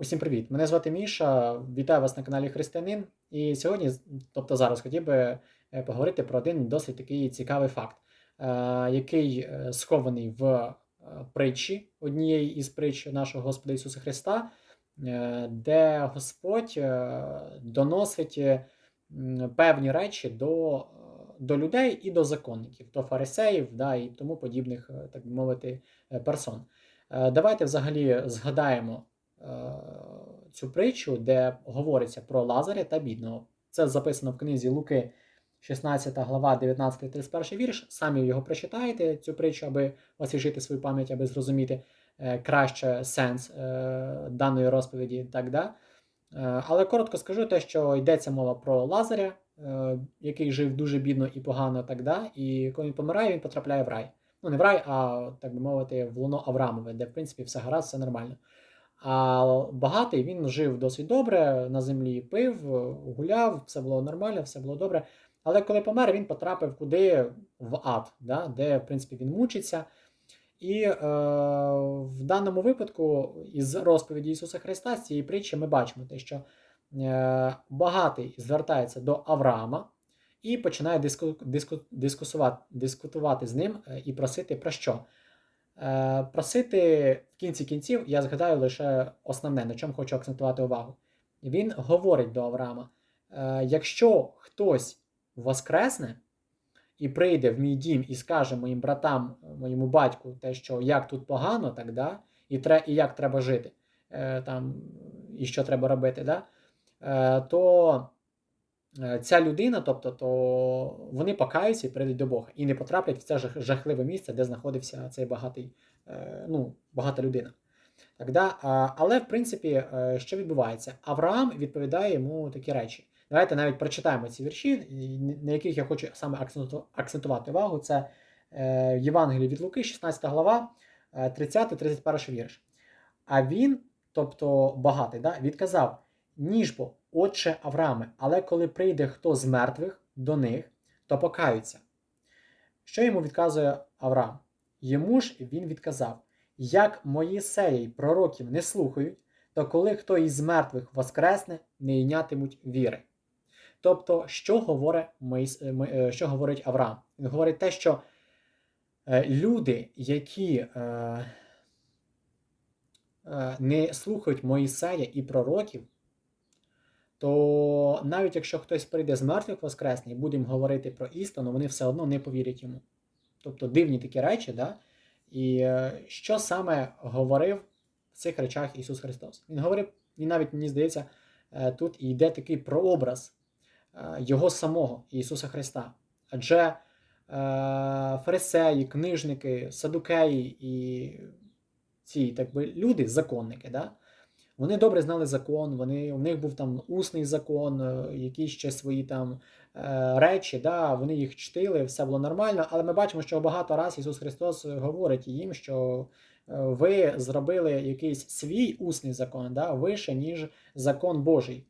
Усім привіт! Мене звати Міша. Вітаю вас на каналі Християнин. І сьогодні, тобто зараз, хотів би е, поговорити про один досить такий цікавий факт, е, який е, схований в притчі однієї із притч нашого Господа Ісуса Христа, де Господь доносить певні речі до, до людей і до законників, до фарисеїв да, і тому подібних, так мовити, персон. Давайте взагалі згадаємо цю притчу, де говориться про Лазаря та бідного. Це записано в книзі Луки, 16 глава, 19-31 вірш. Самі його прочитаєте, цю притчу, аби освіжити свою пам'ять, аби зрозуміти е, краще сенс е, даної розповіді. Так, да? Е, Але коротко скажу те, що йдеться мова про Лазаря, е, який жив дуже бідно і погано, так, да? і коли він помирає, він потрапляє в рай. Ну, не в рай, а так би мовити, в луно Аврамове, де, в принципі, все гаразд, все нормально. А багатий він жив досить добре на землі, пив, гуляв, все було нормально, все було добре. Але коли помер, він потрапив куди в ад, да, де, в принципі, він мучиться. І е, в даному випадку, із розповіді Ісуса Христа, з цієї притчі, ми бачимо те, що е, багатий звертається до Авраама і починає диску, диску, дискусувати, дискутувати з ним е, і просити про що? Е, Просити в кінці кінців, я згадаю лише основне, на чому хочу акцентувати увагу. Він говорить до Авраама: е, якщо хтось воскресне і прийде в мій дім і скаже моїм братам, моєму батьку, те, що як тут погано, так, да, і, тре, і як треба жити, е, там, і що треба робити, да, то ця людина, тобто, то вони покаються і прийдуть до Бога і не потраплять в це жахливе місце, де знаходився цей багатий, е, ну, багата людина. Так, але, в принципі, е, що відбувається? Авраам відповідає йому такі речі. Давайте навіть прочитаємо ці вірші, на яких я хочу саме акцентувати увагу. Це е, Євангеліє від Луки, 16 глава, е, 30-31 вірш. А він, тобто багатий, да, відказав: Ніж бо, отче Аврааме, але коли прийде хто з мертвих до них, то покаються. Що йому відказує Авраам? Йому ж він відказав: Як Моїсея й пророків не слухають, то коли хто із мертвих воскресне, не йнятимуть віри. Тобто, що говорить, е, е, що говорить Авраам? Він говорить те, що е, люди, які не слухають Моїсея і пророків, то навіть якщо хтось прийде з мертвих воскресне і буде говорити про істину, вони все одно не повірять йому. Тобто дивні такі речі, да? і е, що саме говорив в цих речах Ісус Христос? Він говорив, він навіть мені здається, е, тут і йде такий прообраз е, Його самого, Ісуса Христа. Адже фарисеї, книжники, садукеї і ці так би, люди, законники, да? Вони добре знали закон, вони, у них був там усний закон, е, якісь ще свої там е, речі, да? вони їх чтили, все було нормально, але ми бачимо, що багато раз Ісус Христос говорить їм, що е, ви зробили якийсь свій усний закон, да? вище, ніж закон Божий,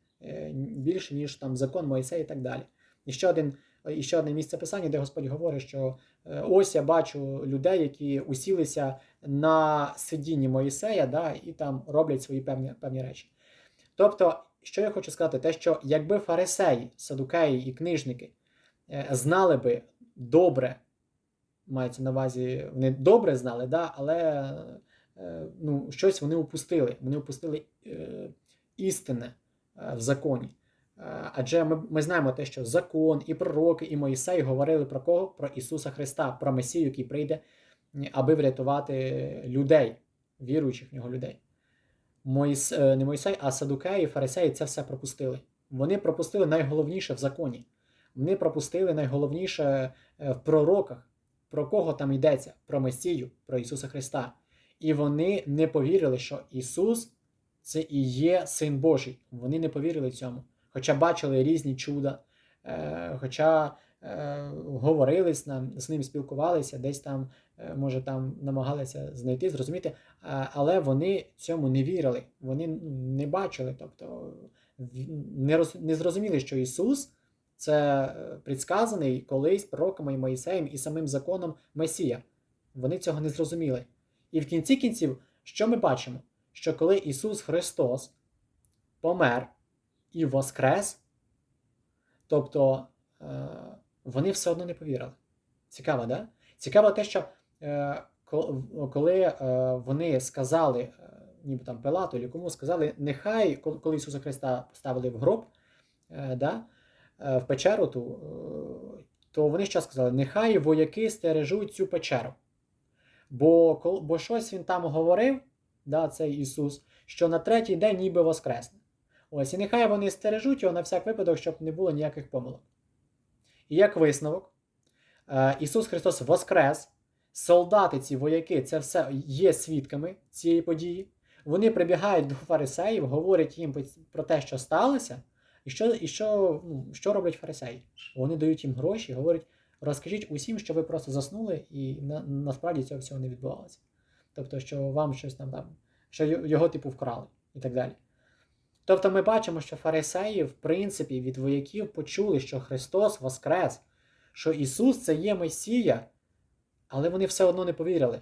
більше, ніж там закон Моїсея і так далі. І ще один і ще одне місце писання, де Господь говорить, що ось я бачу людей, які усілися на сидінні Моїсея, да, і там роблять свої певні, певні речі. Тобто, що я хочу сказати, те, що якби фарисеї, садукеї і книжники е, знали би добре, мається на увазі, вони добре знали, да, але е, ну, щось вони упустили. Вони упустили е, істине в законі. Адже ми, ми знаємо те, що закон, і пророки, і Моїсей говорили про кого? Про Ісуса Христа, про Месію, який прийде, аби врятувати людей, віруючих в нього людей. Моїс, е, не Моїсей, а Садукеї, Фарисеї це все пропустили. Вони пропустили найголовніше в законі. Вони пропустили найголовніше е, в пророках. Про кого там йдеться? Про Месію, про Ісуса Христа. І вони не повірили, що Ісус це і є Син Божий. Вони не повірили цьому хоча бачили різні чуда, е, хоча говорили з, нам, з ним, спілкувалися, десь там, е, може, там намагалися знайти, зрозуміти, е, але вони цьому не вірили, вони не бачили, тобто не, роз, не зрозуміли, що Ісус це е, предсказаний колись пророками і Моїсеєм і самим законом Месія. Вони цього не зрозуміли. І в кінці кінців, що ми бачимо? Що коли Ісус Христос помер і воскрес, тобто е, вони все одно не повірили. Цікаво, да? Цікаво те, що е, коли е, вони сказали, е, ніби там Пилату, чи кому сказали, нехай, коли Ісуса Христа поставили в гроб, е, да, е, в печеру, ту, е, то вони що сказали, нехай вояки стережуть цю печеру. Бо, бо щось він там говорив, да, цей Ісус, що на третій день ніби воскресне. Ось, і нехай вони стережуть його на всяк випадок, щоб не було ніяких помилок. І як висновок, е, Ісус Христос воскрес, солдати, ці вояки, це все є свідками цієї події. Вони прибігають до фарисеїв, говорять їм про те, що сталося, і що, і що, ну, що роблять фарисеї. Вони дають їм гроші, говорять, розкажіть усім, що ви просто заснули, і на, насправді цього всього не відбувалося. Тобто, що вам щось там, там що його типу вкрали і так далі. Тобто ми бачимо, що фарисеї, в принципі, від вояків почули, що Христос воскрес, що Ісус це є Месія, але вони все одно не повірили.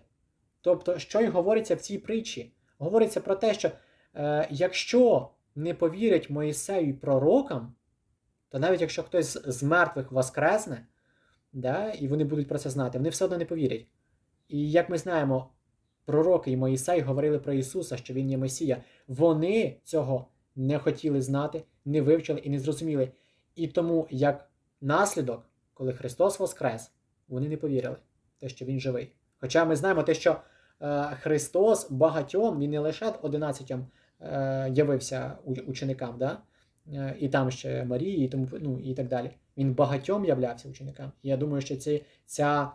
Тобто, що й говориться в цій притчі? Говориться про те, що е, якщо не повірять Моїсею і пророкам, то навіть якщо хтось з- мертвих воскресне, да, і вони будуть про це знати, вони все одно не повірять. І як ми знаємо, пророки і Моїсей говорили про Ісуса, що Він є Месія. Вони цього не хотіли знати, не вивчили і не зрозуміли. І тому, як наслідок, коли Христос воскрес, вони не повірили, те, що Він живий. Хоча ми знаємо те, що е, Христос багатьом, він не лише 11 е, явився ученикам, да? е, і там ще Марії, і, тому, ну, і так далі. Він багатьом являвся ученикам. І я думаю, що ці, ця,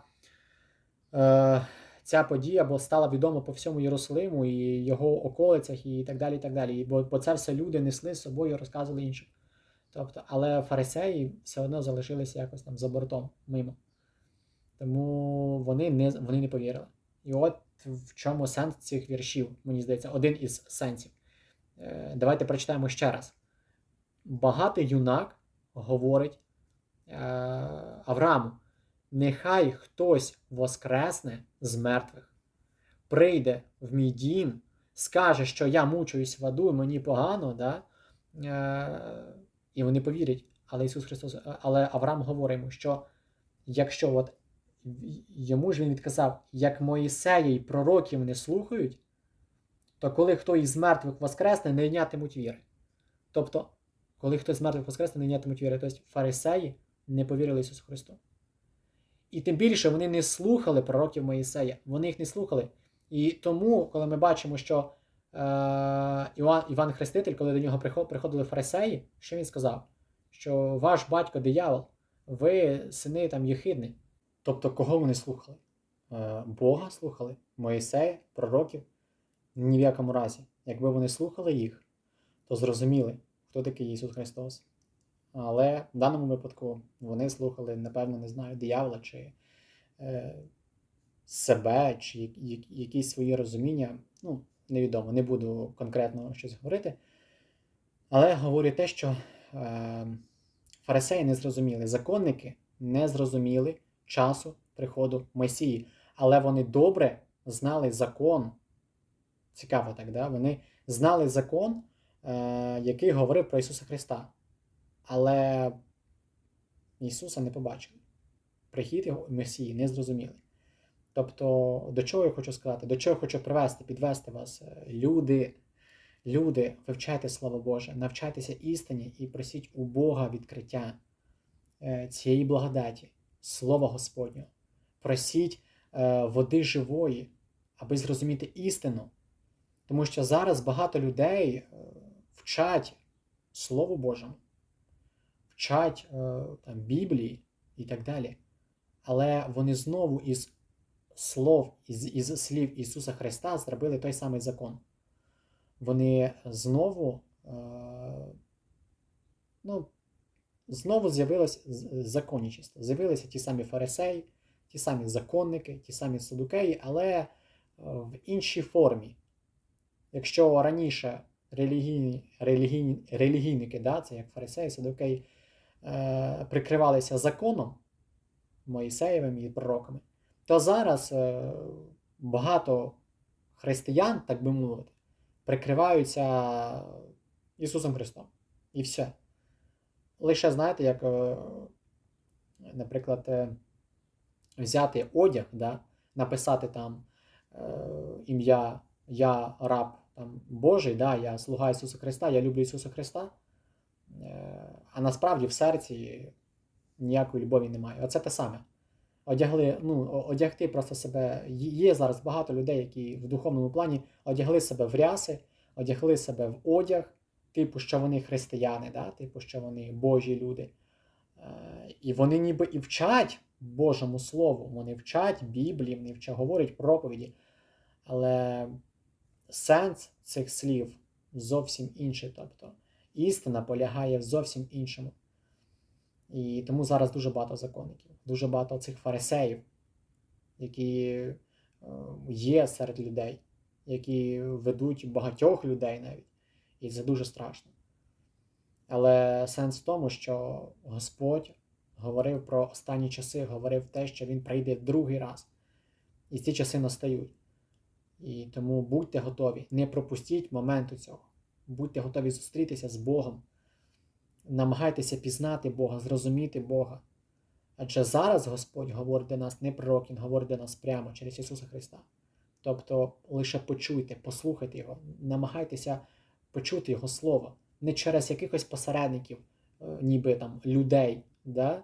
е, ця подія бо стала відома по всьому Єрусалиму і його околицях, і так далі. і так далі. Бо, бо це все люди несли з собою розказували іншим. Тобто, але фарисеї все одно залишилися якось там за бортом мимо. Тому вони не, вони не повірили. І от в чому сенс цих віршів, мені здається, один із сенсів. Е, Давайте прочитаємо ще раз. Багатий юнак говорить е, Аврааму: нехай хтось воскресне з мертвих, прийде в мій дім, скаже, що я мучуюсь в аду, мені погано, да? е, і вони повірять. Але Ісус Христос, але Авраам говорить йому, що якщо от йому ж він відказав, як Моїсея і пророків не слухають, то коли хто із мертвих воскресне, не йнятимуть віри. Тобто, коли хтось з мертвих воскресне, не йнятимуть віри. Тобто фарисеї не повірили Ісусу Христу. І тим більше вони не слухали пророків Моїсея, вони їх не слухали. І тому, коли ми бачимо, що е, Іван, Іван Хреститель, коли до нього приходили фарисеї, що він сказав? Що ваш батько диявол, ви сини там єхидни. Тобто, кого вони слухали? Е, Бога слухали, Моїсея, пророків? Ні в якому разі. Якби вони слухали їх, то зрозуміли, хто такий Ісус Христос. Але в даному випадку вони слухали, напевно, не знаю, диявола чи е, себе, чи якісь свої розуміння. Ну, невідомо, не буду конкретно щось говорити. Але говорю те, що е, фарисеї не зрозуміли, законники не зрозуміли часу приходу Месії, але вони добре знали закон. Цікаво так, да? Вони знали закон, е, який говорив про Ісуса Христа. Але Ісуса не побачили. Прихід його Месії не зрозуміли. Тобто, до чого я хочу сказати, до чого я хочу привести, підвести вас, люди, люди, вивчайте Слово Боже, навчайтеся істині і просіть у Бога відкриття е, цієї благодаті, Слова Господнього. Просіть е, води живої, аби зрозуміти істину. Тому що зараз багато людей е, вчать Слову Божому, вчать е, там, Біблії і так далі. Але вони знову із слов, із, із слів Ісуса Христа зробили той самий закон. Вони знову, е, ну, знову з'явилось з- законничество. З'явилися ті самі фарисеї, ті самі законники, ті самі садукеї, але е, в іншій формі. Якщо раніше релігійні, релігійні, релігійники, да, це як фарисеї, садукеї, прикривалися законом Моїсеєвим і пророками, то зараз е, багато християн, так би мовити, прикриваються Ісусом Христом. І все. Лише знаєте, як, е, наприклад, е, взяти одяг, да, написати там е, ім'я Я раб там, Божий, да, я слуга Ісуса Христа, я люблю Ісуса Христа. Е, а насправді в серці ніякої любові немає. Оце те саме. Одягли, ну, одягти просто себе. Є зараз багато людей, які в духовному плані одягли себе в ряси, одягли себе в одяг, типу, що вони християни, да? типу, що вони Божі люди. Е, І вони ніби і вчать Божому Слову, вони вчать Біблії, вони вчать, говорять проповіді. Але сенс цих слів зовсім інший. Тобто істина полягає в зовсім іншому. І тому зараз дуже багато законників, дуже багато цих фарисеїв, які е, є серед людей, які ведуть багатьох людей навіть. І це дуже страшно. Але сенс в тому, що Господь говорив про останні часи, говорив те, що Він прийде другий раз. І ці часи настають. І тому будьте готові, не пропустіть моменту цього. Будьте готові зустрітися з Богом. Намагайтеся пізнати Бога, зрозуміти Бога. Адже зараз Господь говорить до нас не пророк, Він говорить до нас прямо через Ісуса Христа. Тобто лише почуйте, послухайте Його, намагайтеся почути Його Слово, не через якихось посередників, е, ніби там людей, да?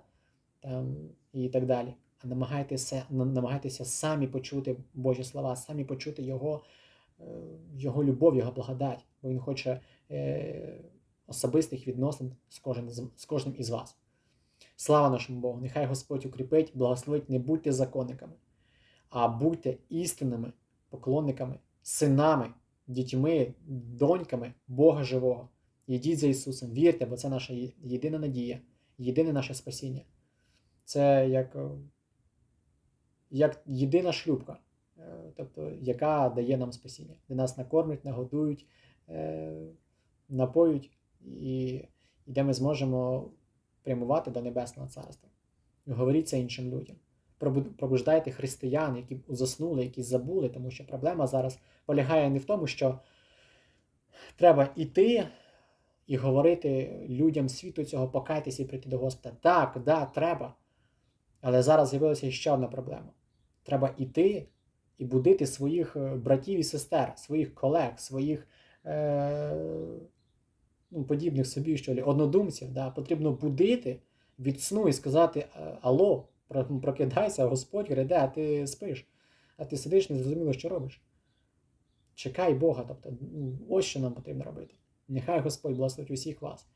там, і так далі. А намагайтеся, намагайтеся самі почути Божі слова, самі почути Його, Його любов, Його благодать, бо Він хоче е, особистих відносин з кожним, з- кожним із вас. Слава нашому Богу! Нехай Господь укріпить, благословить, не будьте законниками, а будьте істинними поклонниками, синами, дітьми, доньками Бога живого. Йдіть за Ісусом, вірте, бо це наша єдина надія, єдине наше спасіння. Це як, е, як єдина шлюбка, е, тобто, яка дає нам спасіння, де нас накормлять, нагодують, е, напоють, і, і де ми зможемо прямувати до Небесного Царства. Говоріть це іншим людям. Пробуждайте християн, які заснули, які забули, тому що проблема зараз полягає не в тому, що треба іти і говорити людям світу цього, покайтеся і прийти до Господа. Так, да, треба. Але зараз з'явилася ще одна проблема. Треба іти і будити своїх е, братів і сестер, своїх колег, своїх е, ну, подібних собі, що лі, однодумців. Да? Потрібно будити від сну і сказати: «Е, Алло, прокидайся, Господь гряде, а ти спиш, а ти сидиш, не зрозуміло, що робиш. Чекай Бога, тобто, ось що нам потрібно робити. Нехай Господь благословить усіх вас.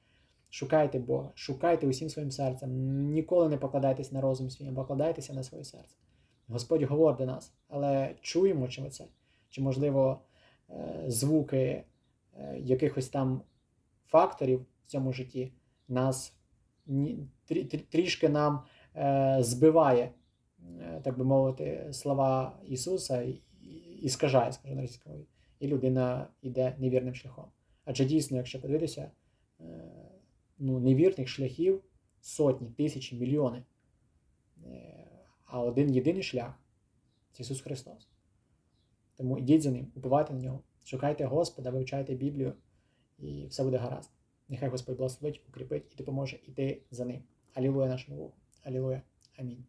Шукайте Бога, шукайте усім своїм серцем. Ніколи не покладайтесь на розум свій, покладайтеся на своє серце. Господь говорить до нас, але чуємо чи ми це? Чи, можливо, е, звуки е, якихось там факторів в цьому житті нас трішки нам е, збиває, так би мовити, слова Ісуса і, скажає, скажу на російській мові, і людина йде невірним шляхом. Адже дійсно, якщо подивитися, ну, невірних шляхів сотні, тисячі, мільйони. А один єдиний шлях це Ісус Христос. Тому йдіть за ним, упивайте на нього, шукайте Господа, вивчайте Біблію, і все буде гаразд. Нехай Господь благословить, укріпить і допоможе йти за ним. Алілуя нашому Богу. Алілуя. Амінь.